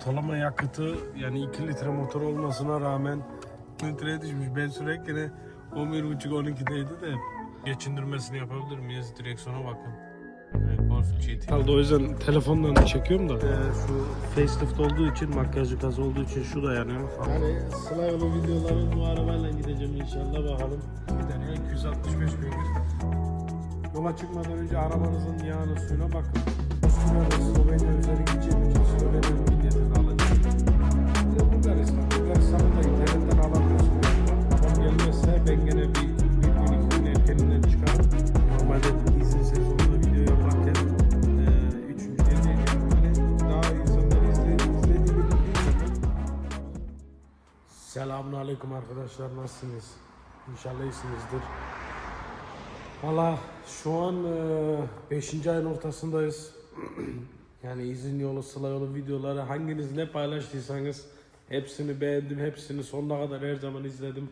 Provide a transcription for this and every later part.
Ortalama yakıtı yani 2 litre motor olmasına rağmen litreye düşmüş. Ben sürekli 11.5-12'deydi de geçindirmesini yapabilir miyiz? Direksiyona bakın. Yani Golf GT. o yüzden telefondan çekiyorum da. şu facelift olduğu için, makyajlı gaz olduğu için şu da yanıyor. Yani sıla yolu videoları bu arabayla gideceğim inşallah bakalım. Bir tane 265 beygir. Yola çıkmadan önce arabanızın yağını suyuna bakın. Üstüne Slovenya üzeri Selamun Aleyküm arkadaşlar nasılsınız? İnşallah iyisinizdir. Valla şu an 5. ayın ortasındayız. yani izin yolu, sıla yolu videoları hanginiz ne paylaştıysanız hepsini beğendim, hepsini sonuna kadar her zaman izledim.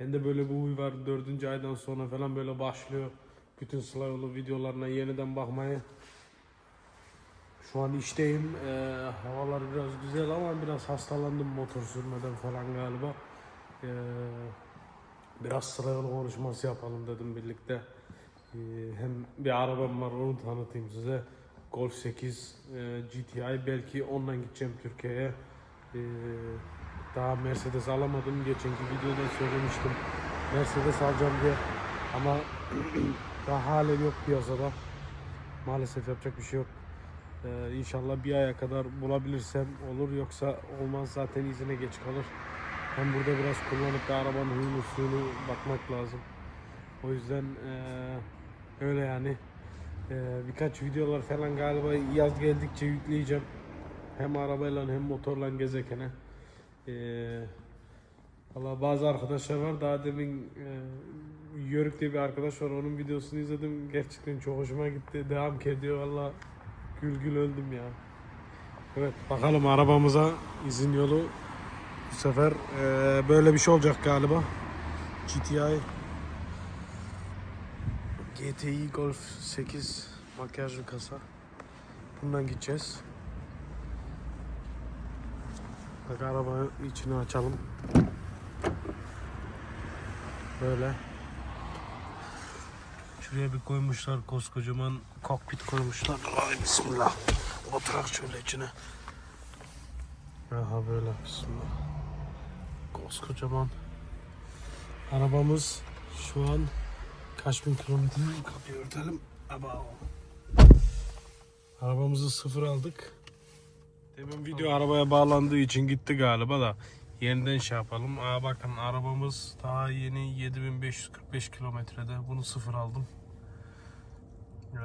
Bende böyle bir huy var 4. aydan sonra falan böyle başlıyor. Bütün sıla yolu videolarına yeniden bakmaya. Şu an işteyim. Ee, havalar biraz güzel ama biraz hastalandım motor sürmeden falan galiba. Ee, biraz sıra yolu konuşması yapalım dedim birlikte. Ee, hem bir arabam var onu tanıtayım size. Golf 8 e, GTI belki ondan gideceğim Türkiye'ye. Ee, daha Mercedes alamadım. Geçenki videoda söylemiştim. Mercedes alacağım diye. Ama daha halen yok piyasada. Maalesef yapacak bir şey yok. Ee, inşallah bir aya kadar bulabilirsem olur yoksa olmaz zaten izine geç kalır. Hem burada biraz kullanıp da arabanın huyunu suyunu bakmak lazım. O yüzden eee, öyle yani. Eee, birkaç videolar falan galiba yaz geldikçe yükleyeceğim. Hem arabayla hem motorla gezekene. Eee Valla bazı arkadaşlar var. Daha demin e, Yörük diye bir arkadaş var. Onun videosunu izledim. Gerçekten çok hoşuma gitti. Devam ediyor. Valla gül gül öldüm ya. Evet bakalım arabamıza izin yolu bu sefer e, böyle bir şey olacak galiba. GTI GTI Golf 8 makyajlı kasa. Bundan gideceğiz. Bak arabanın içini açalım. Böyle. Şuraya bir koymuşlar koskocaman kokpit koymuşlar. Ay bismillah. Oturak şöyle içine. Aha böyle bismillah. Koskocaman. Arabamız şu an kaç bin kilometre kapıyı örtelim. Aba. Arabamızı sıfır aldık. Demin video arabaya bağlandığı için gitti galiba da yeniden şey yapalım. Aa bakın arabamız daha yeni 7545 kilometrede. Bunu sıfır aldım. Ee,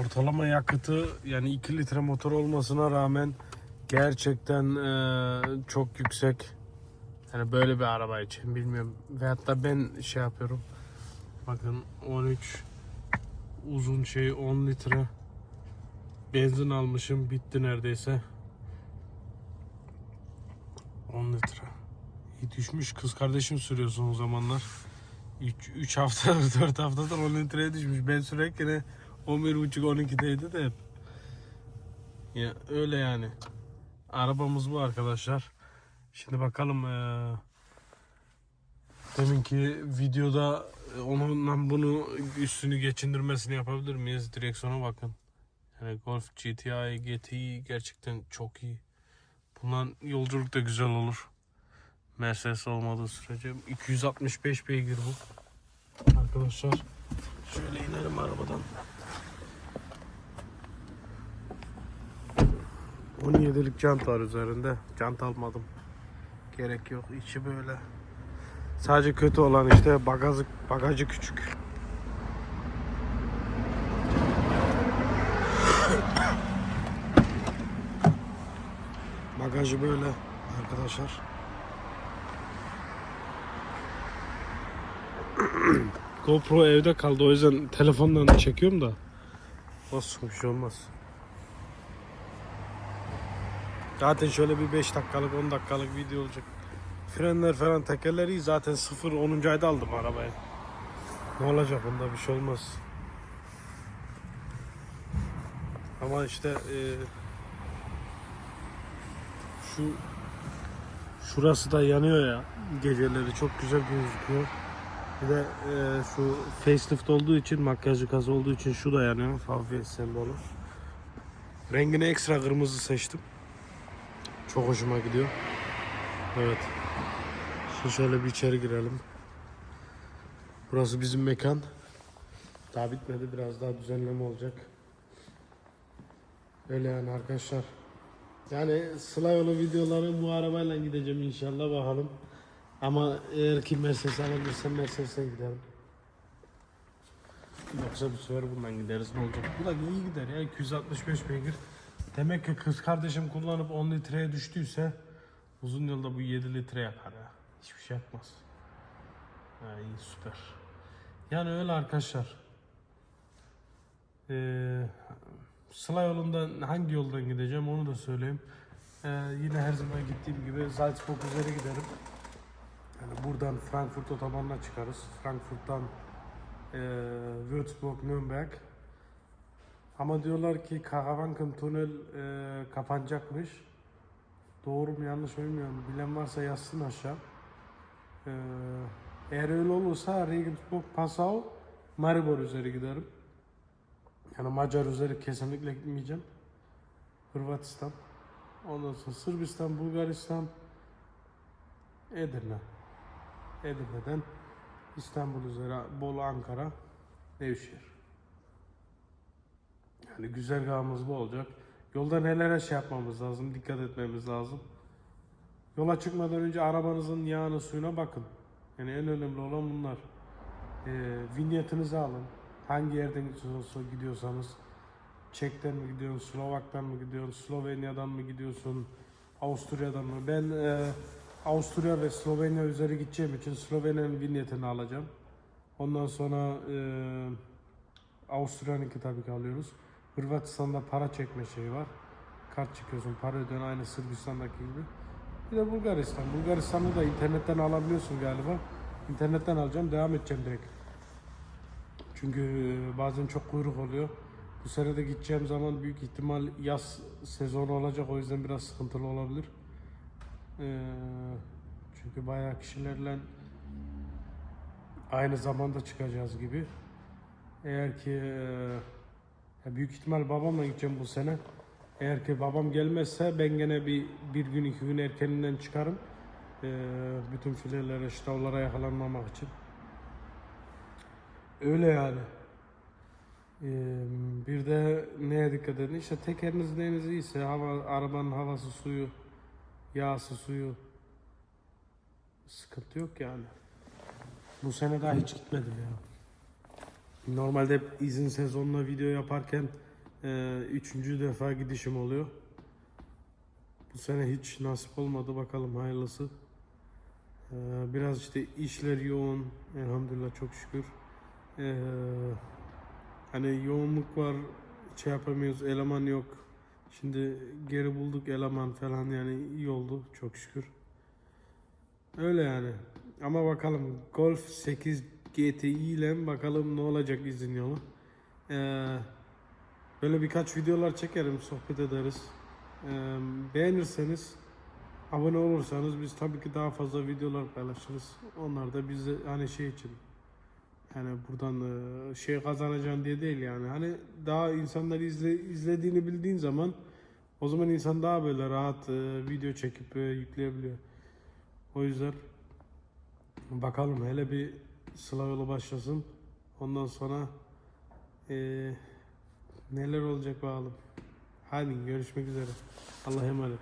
ortalama yakıtı yani 2 litre motor olmasına rağmen gerçekten e, çok yüksek. Yani böyle bir araba için bilmiyorum. Ve hatta ben şey yapıyorum. Bakın 13 uzun şey 10 litre benzin almışım bitti neredeyse 10 litre. İyi düşmüş. Kız kardeşim sürüyorsun o zamanlar. 3 haftadır 4 haftadır 10 litreye düşmüş. Ben sürekli 11.5-12'deydi de hep. Ya öyle yani. Arabamız bu arkadaşlar. Şimdi bakalım eee deminki videoda e, onunla bunu üstünü geçindirmesini yapabilir miyiz? Direksiyona bakın. Yani Golf GTI, GTI gerçekten çok iyi. Bundan yolculuk da güzel olur. Mercedes olmadığı sürece. 265 beygir bu. Arkadaşlar şöyle inelim arabadan. 17'lik jant var üzerinde. Jant almadım. Gerek yok. İçi böyle. Sadece kötü olan işte bagajı, bagajı küçük. Bagajı böyle arkadaşlar. GoPro evde kaldı o yüzden telefondan çekiyorum da. Olsun bir şey olmaz. Zaten şöyle bir 5 dakikalık 10 dakikalık video olacak. Frenler falan tekerler iyi zaten 0 10. ayda aldım arabayı. Ne olacak bunda bir şey olmaz. Ama işte eee Şu şurası da yanıyor ya geceleri çok güzel gözüküyor. Bir de e, şu facelift olduğu için makyajlı kaz olduğu için şu da yanıyor. Favvet sembolü. Rengini ekstra kırmızı seçtim. Çok hoşuma gidiyor. Evet. Şimdi şöyle bir içeri girelim. Burası bizim mekan. Daha bitmedi. Biraz daha düzenleme olacak. Öyle yani arkadaşlar. Yani sıla yolu videoları bu arabayla gideceğim inşallah bakalım. Ama eğer ki Mercedes alabilirsem Mercedes'e giderim. Yoksa bir sefer bundan gideriz ne olacak? Bu da iyi gider ya 265 beygir. Demek ki kız kardeşim kullanıp 10 litreye düştüyse uzun yolda bu 7 litre yakar ya. Hiçbir şey yapmaz. Ha, iyi süper. Yani öyle arkadaşlar. Ee, Sıla yolundan hangi yoldan gideceğim onu da söyleyeyim. Ee, yine her zaman gittiğim gibi Salzburg üzeri giderim. Yani buradan Frankfurt otobanına çıkarız. Frankfurt'tan e, Würzburg, Nürnberg. Ama diyorlar ki Karawanken Tunnel e, kapanacakmış. Doğru mu yanlış mı bilmiyorum. Bilen varsa yazsın aşağı. E, eğer öyle olursa Regensburg, Passau, Maribor üzeri giderim. Yani Macar üzeri kesinlikle gitmeyeceğim. Hırvatistan. Ondan sonra Sırbistan, Bulgaristan, Edirne. Edirne'den İstanbul üzeri Bolu, Ankara, Nevşehir. Yani güzergahımız bu olacak. Yolda nelere şey yapmamız lazım, dikkat etmemiz lazım. Yola çıkmadan önce arabanızın yağını suyuna bakın. Yani en önemli olan bunlar. Ee, vinyetinizi alın. Hangi yerden gidiyorsanız- gidiyorsanız. Çek'ten mi gidiyorsun, Slovak'tan mı gidiyorsun, Slovenya'dan mı gidiyorsun, Avusturya'dan mı? Ben e, Avusturya ve Slovenya üzeri gideceğim için Slovenya'nın vinyetini alacağım. Ondan sonra e, Avusturya'nınki tabii ki alıyoruz. Hırvatistan'da para çekme şeyi var. Kart çekiyorsun, para ödüyorsun aynı Sırbistan'daki gibi. Bir de Bulgaristan. Bulgaristan'ı da internetten alabiliyorsun galiba. İnternetten alacağım, devam edeceğim direkt. Çünkü e, bazen çok kuyruk oluyor. Bu sene de gideceğim zaman büyük ihtimal yaz sezonu olacak o yüzden biraz sıkıntılı olabilir. Ee, çünkü bayağı kişilerle aynı zamanda çıkacağız gibi. Eğer ki e, büyük ihtimal babamla gideceğim bu sene. Eğer ki babam gelmezse ben gene bir, bir gün iki gün erkeninden çıkarım. Ee, bütün filelere, ştavlara yakalanmamak için. Öyle yani. Ee, bir de neye dikkat edin? İşte tekeriniz neyiniz iyiyse, hava, arabanın havası, suyu, yağsı, suyu sıkıntı yok yani. Bu sene daha hiç gitmedim ya. Normalde hep izin sezonuna video yaparken e, üçüncü defa gidişim oluyor. Bu sene hiç nasip olmadı bakalım hayırlısı. E, biraz işte işler yoğun elhamdülillah çok şükür. Hani yoğunluk var şey yapamıyoruz eleman yok. Şimdi geri bulduk eleman falan yani iyi oldu çok şükür. Öyle yani. Ama bakalım Golf 8 GTI ile bakalım ne olacak izin yolu. Ee, böyle birkaç videolar çekerim, sohbet ederiz. Ee, beğenirseniz, abone olursanız biz tabii ki daha fazla videolar paylaşırız. Onlar da bize hani şey için yani buradan e, şey kazanacaksın diye değil yani. Hani daha insanlar izle, izlediğini bildiğin zaman o zaman insan daha böyle rahat e, video çekip e, yükleyebiliyor. O yüzden bakalım hele bir sıla yolu başlasın. Ondan sonra e, neler olacak bakalım. Hadi görüşmek üzere. Allah'a emanet.